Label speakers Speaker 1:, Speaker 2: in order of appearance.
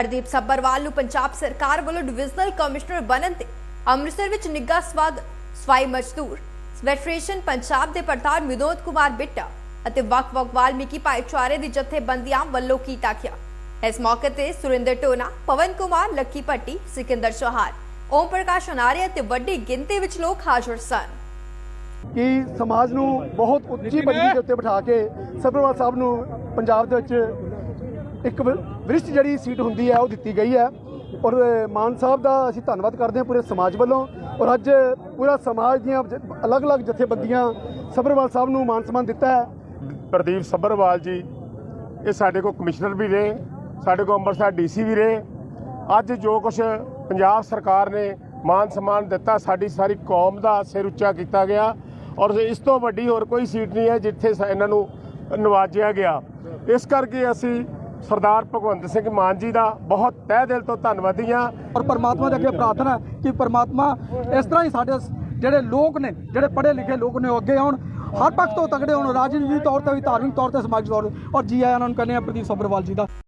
Speaker 1: ਹਰਦੀਪ ਸੱਬਰਵਾਲ ਨੂੰ ਪੰਜਾਬ ਸਰਕਾਰ ਵੱਲੋਂ ਡਿਵੀਜ਼ਨਲ ਕਮਿਸ਼ਨਰ ਬਣਨ ਤੇ ਅੰਮ੍ਰਿਤਸਰ ਵਿੱਚ ਨਿੱਘਾ ਸਵਾਗਤ ਸਫ਼ਾਈ ਮਜ਼ਦੂਰ। ਫੈਡਰੇਸ਼ਨ ਪੰਜਾਬ ਦੇ ਪ੍ਰਧਾਨ ਵਿਨੋਦ ਕੁਮਾਰ ਬਿੱਟਾ ਅਤੇ ਵੱਖ-ਵੱਖ ਵਾਲਮੀਕੀ ਭਾਈਚਾਰੇ ਦੀ ਜਥੇਬੰਦੀਆਂ ਵੱਲੋਂ ਕੀਤਾ ਗਿਆ। ਇਸ ਮੌਕੇ ਤੇ ਸੁਰਿੰਦਰ ਟੋਨਾ ਪਵਨ ਕੁਮਾਰ, ਲੱਕੀ ਭੱਟੀ, ਸਿਕੰਦਰ ਚੌਹਾਨ, ਓਮ ਪ੍ਰਕਾਸ਼ ਅਨਾਰੇ ਤੇ ਵੱਡੀ ਗਿਣਤੀ ਵਿੱਚ ਲੋਕ ਹਾਜ਼ਰ ਸਨ।
Speaker 2: ਕਿ ਸਮਾਜ ਨੂੰ ਬਹੁਤ ਉੱਚੀ ਪਦਵੀ ਦੇ ਉੱਤੇ ਬਿਠਾ ਕੇ ਸਭਰਵਾਲ ਸਾਹਿਬ ਨੂੰ ਪੰਜਾਬ ਦੇ ਵਿੱਚ ਇੱਕ ਵ- ਵਿਰਿਸ਼ਟ ਜਿਹੜੀ ਸੀਟ ਹੁੰਦੀ ਹੈ, ਉਹ ਦਿੱਤੀ ਗਈ ਹੈ। ਔਰ ਮਾਨ ਸਾਹਿਬ ਦਾ ਅਸੀਂ ਧੰਨਵਾਦ ਕਰਦੇ ਹਾਂ ਪੂਰੇ ਸਮਾਜ ਵੱਲੋਂ। ਔਰ ਅੱਜ ਪੂਰਾ ਸਮਾਜ ਦੀਆਂ ਅਲੱਗ-ਅਲੱਗ ਜਥੇਬੰਦੀਆਂ ਸਭਰਵਾਲ ਸਾਹਿਬ ਨੂੰ ਮਾਨ ਸਨਮਾਨ ਦਿੱਤਾ ਹੈ।
Speaker 3: ਪ੍ਰਦੀਪ ਸੱਭਰਵਾਲ ਜੀ, ਇਹ ਸਾਡੇ ਕੋਲ ਕਮਿਸ਼ਨਰ ਵੀ ਰਹੇ, ਸਾਡੇ ਕੋਲ ਅੰਮ੍ਰਿਤਸਰ ਡੀਸੀ ਵੀ ਰਹੇ। ਅੱਜ ਜੋ ਕੁਝ ਪੰਜਾਬ ਸਰਕਾਰ ਨੇ ਮਾਨ ਸਨਮਾਨ ਦਿੱਤਾ, ਸਾਡੀ ਸਾਰੀ ਕੌਮ ਦਾ ਸਿਰ ਉੱਚਾ ਕੀਤਾ ਗਿਆ। ਔਰ ਇਸ ਤੋਂ ਵੱਡੀ ਹੋਰ ਕੋਈ ਸੀਟ ਨਹੀਂ ਹੈ, ਜਿੱਥੇ ਇਹਨਾਂ ਨੂੰ ਨਵਾਜਿਆ ਗਿਆ। ਇਸ ਕਰਕੇ ਅਸੀਂ ਸਰਦਾਰ ਭਗਵੰਤ ਸਿੰਘ ਮਾਨ ਜੀ ਦਾ ਬਹੁਤ ਤਹਿ ਦਿਲ ਤੋਂ ਧੰਨਵਾਦੀ ਹਾਂ
Speaker 4: ਔਰ ਪਰਮਾਤਮਾ ਦੇ ਅੱਗੇ ਪ੍ਰਾਰਥਨਾ ਕਿ ਪਰਮਾਤਮਾ ਇਸ ਤਰ੍ਹਾਂ ਹੀ ਸਾਡੇ ਜਿਹੜੇ ਲੋਕ ਨੇ, ਜਿਹੜੇ ਪੜ੍ਹੇ ਲਿਖੇ ਲੋਕ ਨੇ ਉਹ ਅੱਗੇ ਆਉਣ। ਹਰ ਪੱਖ ਤੋਂ ਤਗੜੇ ਹੋਣ, ਰਾਜਨੀਤਿਕ ਤੌਰ ਤੇ ਵੀ ਧਾਰਮਿਕ ਤੌਰ ਤੇ ਸਮਾਜਿਕ ਤੌਰ ਤੇ। ਔਰ ਜੀ ਆਇਆਂ ਨੂੰ ਕਹਿੰਦੇ ਆ ਪ੍ਰਦੀਪ ਸੱਭਰਵਾਲ ਜੀ ਦਾ।